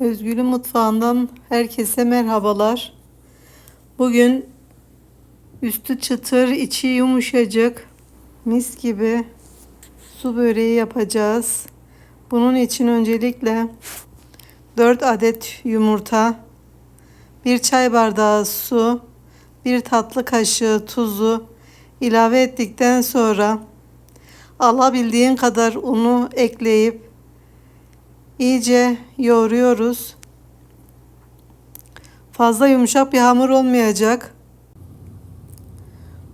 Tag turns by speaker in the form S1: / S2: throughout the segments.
S1: Özgür'ün mutfağından herkese merhabalar. Bugün üstü çıtır, içi yumuşacık, mis gibi su böreği yapacağız. Bunun için öncelikle 4 adet yumurta, 1 çay bardağı su, 1 tatlı kaşığı tuzu ilave ettikten sonra alabildiğin kadar unu ekleyip iyice yoğuruyoruz. Fazla yumuşak bir hamur olmayacak.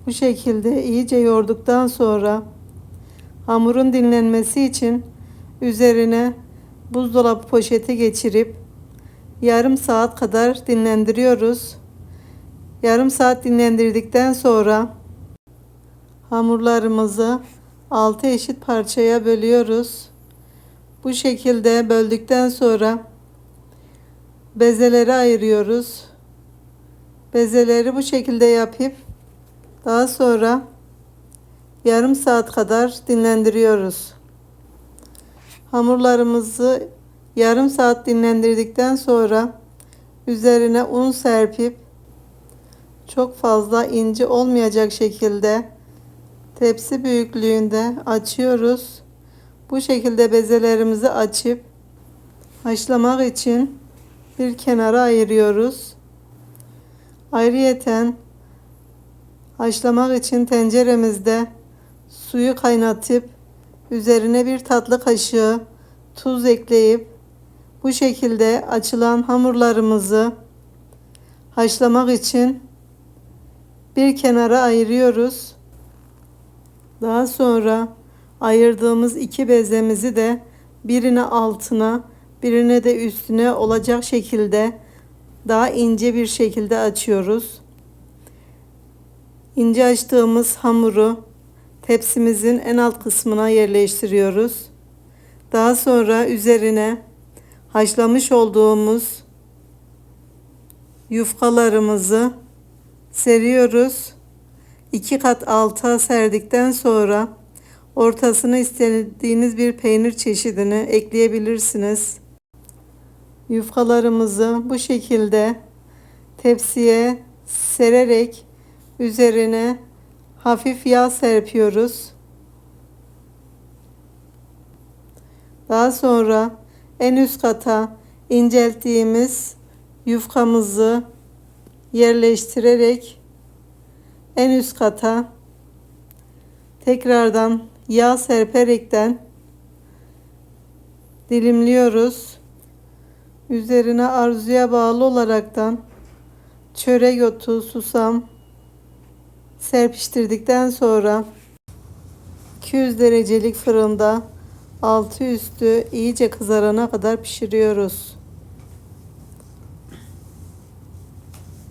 S1: Bu şekilde iyice yoğurduktan sonra hamurun dinlenmesi için üzerine buzdolabı poşeti geçirip yarım saat kadar dinlendiriyoruz. Yarım saat dinlendirdikten sonra hamurlarımızı 6 eşit parçaya bölüyoruz. Bu şekilde böldükten sonra bezeleri ayırıyoruz. Bezeleri bu şekilde yapıp daha sonra yarım saat kadar dinlendiriyoruz. Hamurlarımızı yarım saat dinlendirdikten sonra üzerine un serpip çok fazla ince olmayacak şekilde tepsi büyüklüğünde açıyoruz. Bu şekilde bezelerimizi açıp haşlamak için bir kenara ayırıyoruz. Ayrıyeten haşlamak için tenceremizde suyu kaynatıp üzerine bir tatlı kaşığı tuz ekleyip bu şekilde açılan hamurlarımızı haşlamak için bir kenara ayırıyoruz. Daha sonra ayırdığımız iki bezemizi de birine altına birine de üstüne olacak şekilde daha ince bir şekilde açıyoruz. İnce açtığımız hamuru tepsimizin en alt kısmına yerleştiriyoruz. Daha sonra üzerine haşlamış olduğumuz yufkalarımızı seriyoruz. İki kat alta serdikten sonra ortasına istediğiniz bir peynir çeşidini ekleyebilirsiniz. Yufkalarımızı bu şekilde tepsiye sererek üzerine hafif yağ serpiyoruz. Daha sonra en üst kata incelttiğimiz yufkamızı yerleştirerek en üst kata tekrardan yağ serperekten dilimliyoruz. Üzerine arzuya bağlı olaraktan çörek otu, susam serpiştirdikten sonra 200 derecelik fırında altı üstü iyice kızarana kadar pişiriyoruz.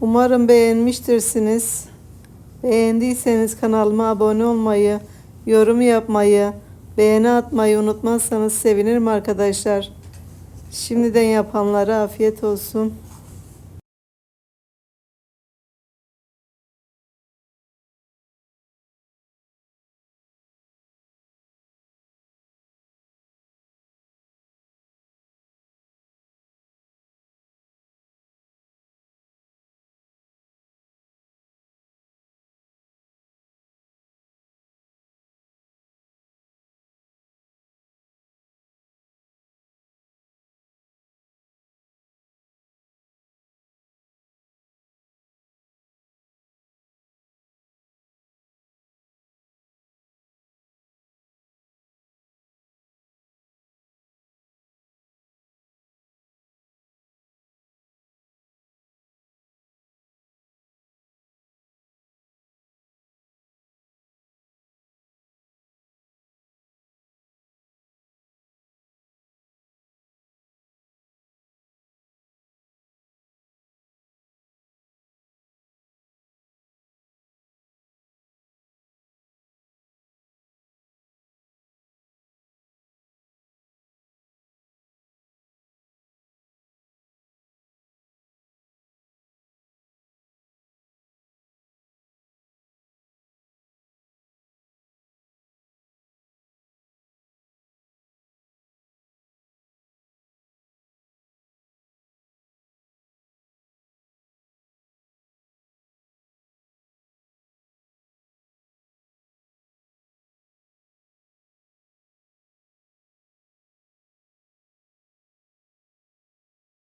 S1: Umarım beğenmiştirsiniz. Beğendiyseniz kanalıma abone olmayı, yorum yapmayı, beğeni atmayı unutmazsanız sevinirim arkadaşlar. Şimdiden yapanlara afiyet olsun.